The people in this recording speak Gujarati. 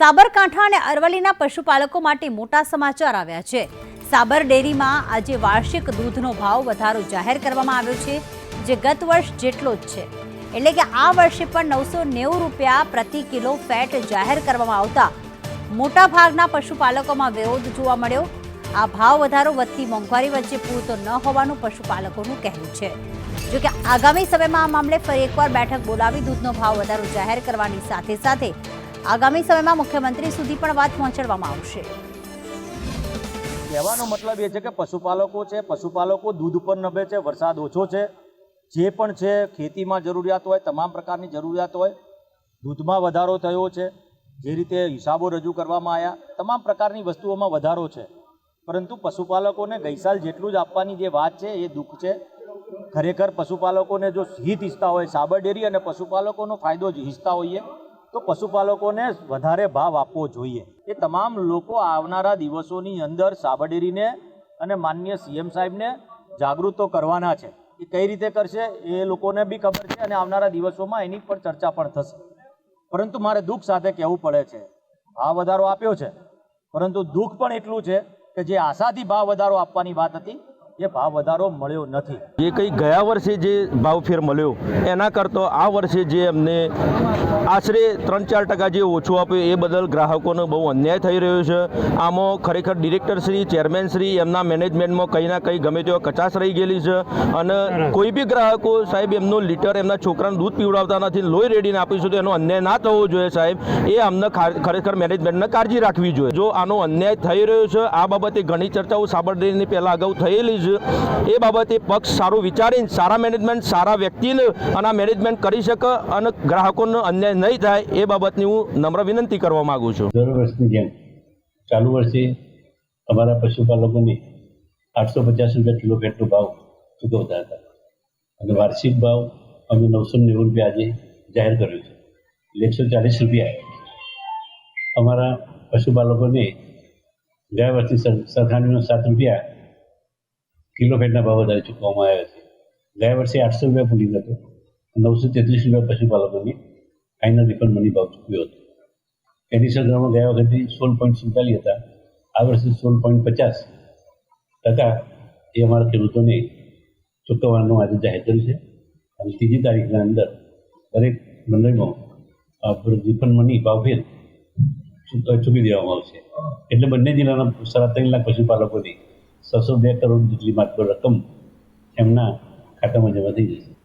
સાબરકાંઠા અને અરવલ્લીના પશુપાલકો માટે મોટા સમાચાર આવ્યા છે. સાબર ડેરીમાં આજે વાર્ષિક દૂધનો ભાવ વધારો જાહેર કરવામાં આવ્યો છે, જે ગત વર્ષ જેટલો જ છે. એટલે કે આ વર્ષે પણ નવસો નેવું રૂપિયા પ્રતિ કિલો ફેટ જાહેર કરવામાં આવતા મોટા ભાગના પશુપાલકોમાં વિરોધ જોવા મળ્યો. આ ભાવ વધારો વધતી મોંઘવારી વચ્ચે પૂરતો ન હોવાનું પશુપાલકોનું કહેવું છે. જોકે આગામી સમયમાં આ મામલે ફરી એકવાર બેઠક બોલાવી દૂધનો ભાવ વધારો જાહેર કરવાની સાથે સાથે આગામી સમયમાં મુખ્યમંત્રી સુધી પણ વાત પહોંચાડવામાં આવશે. કહેવાનો મતલબ એ છે કે પશુપાલકો છે, પશુપાલકો દૂધ પર નભે છે, વરસાદ ઓછો છે. જે પણ છે, ખેતીમાં જરૂરિયાત હોય, તમામ પ્રકારની જરૂરિયાત હોય, દૂધમાં વધારો થયો છે. જે રીતે હિસાબો રજૂ કરવામાં આવ્યા, તમામ પ્રકારની વસ્તુઓમાં વધારો છે. પરંતુ પશુપાલકોને ગઈસાલ જેટલું જ આપવાની જે વાત છે, એ દુઃખ છે. ખરેખર પશુપાલકોને જો હિત ઈચ્છતા હોય, સાબર ડેરી અને પશુપાલકોનો ફાયદો જ ઈચ્છતા હોઈએ. તો પશુપાલકોને વધારે ભાવ આપવો જોઈએ. એ તમામ લોકો આવનારા દિવસોની અંદર સાબડેરીને અને માનનીય સીએમ સાહેબને જાગૃત તો કરવાના છે. એ કઈ રીતે કરશે એ લોકોને બી ખબર છે અને આવનારા દિવસોમાં એની પર ચર્ચા પણ થશે. પરંતુ મારે દુઃખ સાથે કહેવું પડે છે. ભાવ વધારો આપ્યો છે. પરંતુ દુઃખ પણ એટલું છે કે જે આશાથી ભાવ વધારો આપવાની વાત હતી એ ભાવ વધારો મળ્યો નથી. જે કંઈ ગયા વર્ષે જે ભાવ ફેર મળ્યો એના કરતાં આ વર્ષે જે અમને આશરે ત્રણ ચાર ટકા જે ઓછું આપ્યું એ બદલ ગ્રાહકોનો બહુ અન્યાય થઈ રહ્યો છે. આમાં ખરેખર ડિરેક્ટરશ્રી ચેરમેનશ્રી એમના મેનેજમેન્ટમાં કંઈ ના કંઈ ગમે તેવા કચાશ રહી ગયેલી છે. અને કોઈ બી ગ્રાહકો સાહેબ એમનું લીટર એમના છોકરાને દૂધ પીવડાવતા નથી લોહી રેડીને આપીશું તો એનો અન્યાય ના થવો જોઈએ સાહેબ. એ અમને ખા- ખરેખર મેનેજમેન્ટને કાળજી રાખવી જોઈએ. જો આનો અન્યાય થઈ રહ્યો છે આ બાબતે ઘણી ચર્ચાઓ સાબરડેરીની પહેલાં અગાઉ થયેલી છે એ બાબતે પક્ષ સારું વિચારીને, સારા મેનેજમેન્ટ સારા વ્યક્તિને અને મેનેજમેન્ટ કરી શકે અને ગ્રાહકોનો અન્યાય નહીં થાય એ બાબતની હું નમ્ર વિનંતી કરવા માગું છું. દર વર્ષની જેમ ચાલુ વર્ષે અમારા પશુપાલકોને આઠસો પચાસ રૂપિયા કિલો ફેટનો ભાવ ચૂકવતા હતા. અને વાર્ષિક ભાવ અમે નવસો નેવું રૂપિયા આજે જાહેર કર્યો છે. એકસો ચાલીસ રૂપિયા. અમારા પશુપાલકોને ગયા વર્ષની સરખામણીનો સાત રૂપિયા કિલો ફેટના ભાવ વધારે ચૂકવવામાં આવ્યા છે. ગયા વર્ષે આઠસો રૂપિયા પુલિંગ હતો. નવસો તેત્રીસ રૂપિયા પશુપાલકોને ફાઇનલ રિફંડ મની ભાવ ચૂકવ્યો હતો. એની સરખામણીમાં ગયા વખતે સોળ પોઈન્ટ સુડતાલીસ હતા. આ વર્ષે સોળ પોઈન્ટ પચાસ ટકા એ અમારા ખેડૂતોને ચૂકવવાનું આજે જાહેર કર્યું છે. અને ત્રીજી તારીખના અંદર દરેક મંડળીમાં રિફંડ મની ચૂક- ચૂકવી દેવામાં આવશે. એટલે બંને જિલ્લાના સાડા ત્રણ લાખ પશુપાલકોને છસો બે કરોડ જેટલી માત્ર રકમ એમના ખાતામાં જમા થઈ જશે.